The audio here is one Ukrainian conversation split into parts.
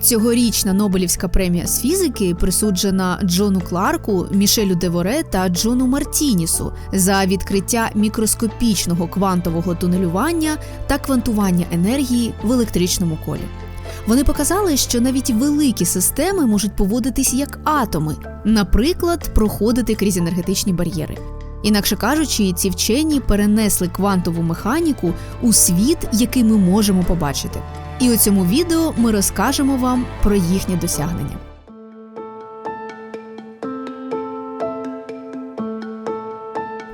Цьогорічна Нобелівська премія з фізики присуджена Джону Кларку, Мішелю Деворе та Джону Мартінісу за відкриття мікроскопічного квантового тунелювання та квантування енергії в електричному колі. Вони показали, що навіть великі системи можуть поводитись як атоми, наприклад, проходити крізь енергетичні бар'єри. Інакше кажучи, ці вчені перенесли квантову механіку у світ, який ми можемо побачити. І у цьому відео ми розкажемо вам про їхні досягнення.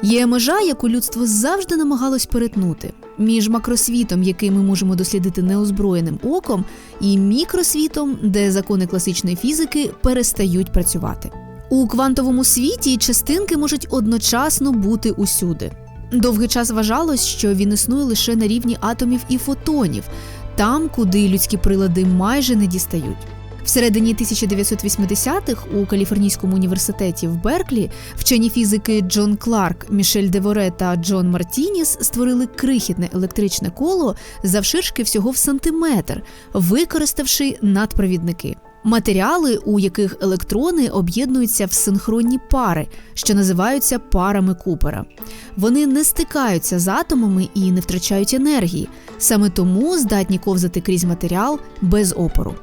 Є межа, яку людство завжди намагалось перетнути між макросвітом, який ми можемо дослідити неозброєним оком, і мікросвітом, де закони класичної фізики перестають працювати. У квантовому світі частинки можуть одночасно бути усюди. Довгий час вважалось, що він існує лише на рівні атомів і фотонів, там, куди людські прилади майже не дістають. Всередині 1980-х у Каліфорнійському університеті в Берклі вчені фізики Джон Кларк, Мішель Деворе та Джон Мартініс створили крихітне електричне коло завширшки всього в сантиметр, використавши надпровідники. Матеріали, у яких електрони об'єднуються в синхронні пари, що називаються парами Купера. Вони не стикаються з атомами і не втрачають енергії, саме тому здатні ковзати крізь матеріал без опору.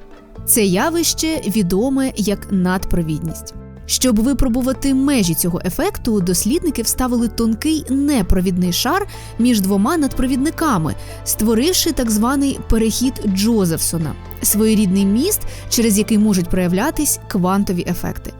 Це явище відоме як надпровідність. Щоб випробувати межі цього ефекту, дослідники вставили тонкий непровідний шар між двома надпровідниками, створивши так званий перехід Джозефсона, своєрідний міст, через який можуть проявлятись квантові ефекти.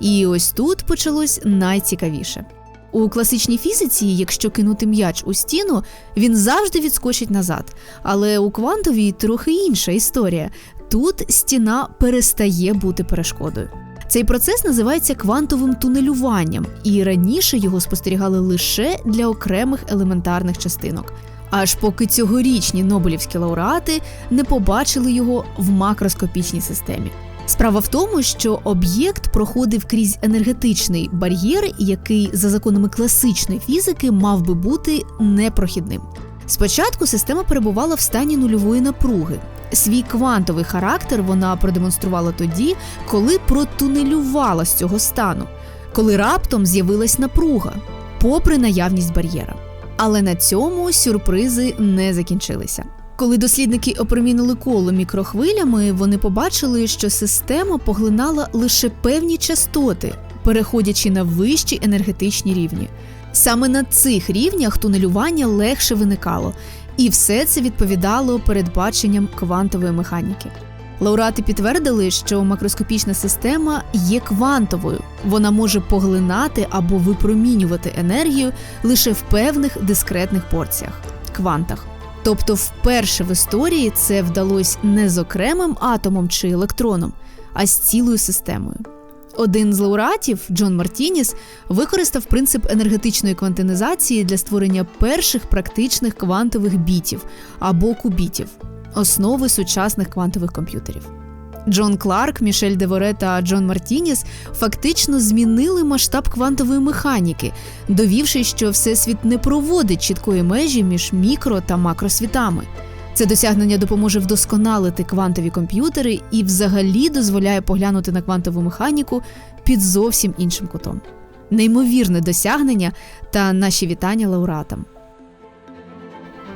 І ось тут почалось найцікавіше. У класичній фізиці, якщо кинути м'яч у стіну, він завжди відскочить назад. Але у квантовій трохи інша історія. Тут стіна перестає бути перешкодою. Цей процес називається квантовим тунелюванням, і раніше його спостерігали лише для окремих елементарних частинок. Аж поки цьогорічні Нобелівські лауреати не побачили його в макроскопічній системі. Справа в тому, що об'єкт проходив крізь енергетичний бар'єр, який за законами класичної фізики мав би бути непрохідним. Спочатку система перебувала в стані нульової напруги. Свій квантовий характер вона продемонструвала тоді, коли протунелювала з цього стану, коли раптом з'явилась напруга, попри наявність бар'єра. Але на цьому сюрпризи не закінчилися. Коли дослідники опромінили коло мікрохвилями, вони побачили, що система поглинала лише певні частоти, переходячи на вищі енергетичні рівні. Саме на цих рівнях тунелювання легше виникало, і все це відповідало передбаченням квантової механіки. Лауреати підтвердили, що макроскопічна система є квантовою, вона може поглинати або випромінювати енергію лише в певних дискретних порціях квантах. Тобто, вперше в історії це вдалося не з окремим атомом чи електроном, а з цілою системою. Один з лауреатів, Джон Мартініс, використав принцип енергетичної квантинізації для створення перших практичних квантових бітів або кубітів, основи сучасних квантових комп'ютерів. Джон Кларк, Мішель Деворе та Джон Мартініс фактично змінили масштаб квантової механіки, довівши, що всесвіт не проводить чіткої межі між мікро та макросвітами. Це досягнення допоможе вдосконалити квантові комп'ютери і взагалі дозволяє поглянути на квантову механіку під зовсім іншим кутом. Неймовірне досягнення та наші вітання лауреатам.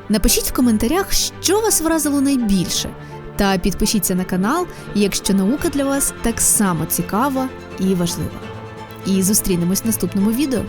Напишіть в коментарях, що вас вразило найбільше, та підпишіться на канал, якщо наука для вас так само цікава і важлива. І зустрінемось в наступному відео.